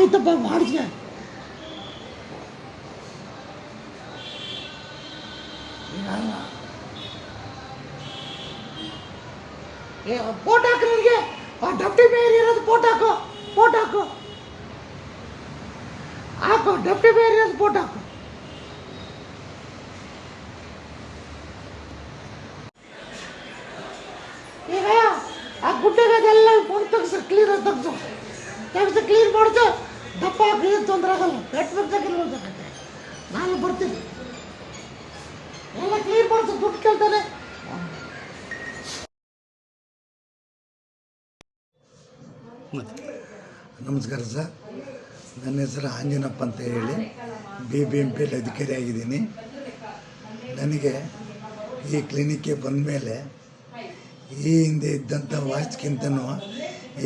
ಆಯ್ತಪ್ಪ ಮಾಡಿಸ್ಕ ಏ ಫೋಟೋ ಹಾಕು ನನಗೆ ಆ ಡಬ್ಟಿ ಬೇರೆ ಇರೋದು ಫೋಟೋ ಹಾಕು ಫೋಟೋ ಹಾಕು ಹಾಕು ಡಬ್ಟಿ ಬೇರೆ ಇರೋದು ಫೋಟೋ ಹಾಕು ಈಗ ಆ ಗುಡ್ಡೆಗೆ ಅದೆಲ್ಲ ಮಣ್ಣು ತೆಗ್ಸು ಕ್ಲೀನ್ ತೆಗ್ಸು ತೆಗ್ಸು ಕ್ಲೀನ್ ಮಾಡ್ಸು ದಪ್ಪ ಏನು ತೊಂದರೆ ಆಗಲ್ಲ. ಬೇಕಾಗಿರ್ಬೇಕಂತೆ ನಾನು ಬರ್ತೀನಿ. ಎಲ್ಲ ಕ್ಲೀನ್ ಮಾಡ್ಸು ದುಡ್ಡು ಕೇಳ್ತಾನೆ. ನಮಸ್ಕಾರ ಸರ್. ನನ್ನ ಹೆಸರು ಆಂಜನಪ್ಪ ಅಂತ ಹೇಳಿ. ಬಿ ಬಿ ಎಂ ಪಿಯಲ್ಲಿ ಅಧಿಕಾರಿ ಆಗಿದ್ದೀನಿ. ನನಗೆ ಈ ಕ್ಲಿನಿಕ್ಗೆ ಬಂದ ಮೇಲೆ ಈ ಹಿಂದೆ ಇದ್ದಂಥ ವಾಯ್ಸ್ಗಿಂತನೂ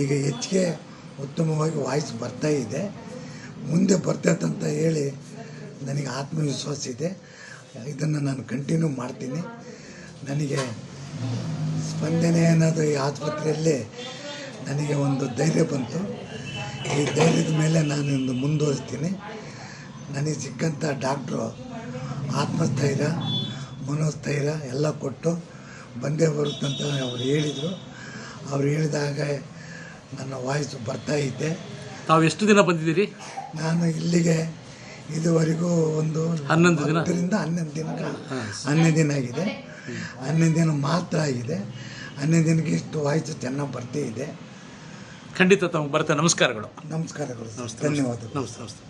ಈಗ ಹೆಚ್ಚಿಗೆ ಉತ್ತಮವಾಗಿ ವಾಯ್ಸ್ ಬರ್ತಾ ಇದೆ. ಮುಂದೆ ಬರ್ತೈತಂತ ಹೇಳಿ ನನಗೆ ಆತ್ಮವಿಶ್ವಾಸ ಇದೆ. ಇದನ್ನು ನಾನು ಕಂಟಿನ್ಯೂ ಮಾಡ್ತೀನಿ. ನನಗೆ ಸ್ಪಂದನೆ ಅನ್ನೋದು ಈ ಆಸ್ಪತ್ರೆಯಲ್ಲಿ ನನಗೆ ಒಂದು ಧೈರ್ಯ ಬಂತು. ಈ ಧೈರ್ಯದ ಮೇಲೆ ನಾನು ಇಂದು ಮುಂದುವರಿಸ್ತೀನಿ. ನನಗೆ ಸಿಕ್ಕಂಥ ಡಾಕ್ಟ್ರು ಆತ್ಮಸ್ಥೈರ್ಯ, ಮನೋಸ್ಥೈರ್ಯ ಎಲ್ಲ ಕೊಟ್ಟು ಬಂದೇ ಬರುತ್ತಂತ ಅವ್ರು ಹೇಳಿದರು. ಅವ್ರು ಹೇಳಿದಾಗ ನನ್ನ ವಾಯ್ಸು ಬರ್ತಾ ಇದ್ದೆ ತಾವು ಎಷ್ಟು ದಿನ ಬಂದಿದ್ದೀರಿ? ನಾನು ಇಲ್ಲಿಗೆ ಇದುವರೆಗೂ ಒಂದು ಹನ್ನೊಂದು ದಿನ? ಹತ್ತರಿಂದ ಹನ್ನೊಂದು ದಿನ ಹನ್ನೊಂದು ದಿನ ಆಗಿದೆ. ಹನ್ನೊಂದು ದಿನ ಮಾತ್ರ ಆಗಿದೆ. ಹನ್ನೊಂದು ದಿನಕ್ಕೆ ಇಷ್ಟು ವಾಯ್ಸು ಚೆನ್ನಾಗಿ ಬರ್ತೇ ಇದೆ. ಖಂಡಿತ ತಮಗೆ ಬರ್ತಾ ನಮಸ್ಕಾರಗಳು. ನಮಸ್ಕಾರಗಳು. ಧನ್ಯವಾದಗಳು. ನಮಸ್ತೆ ನಮಸ್ತೆ.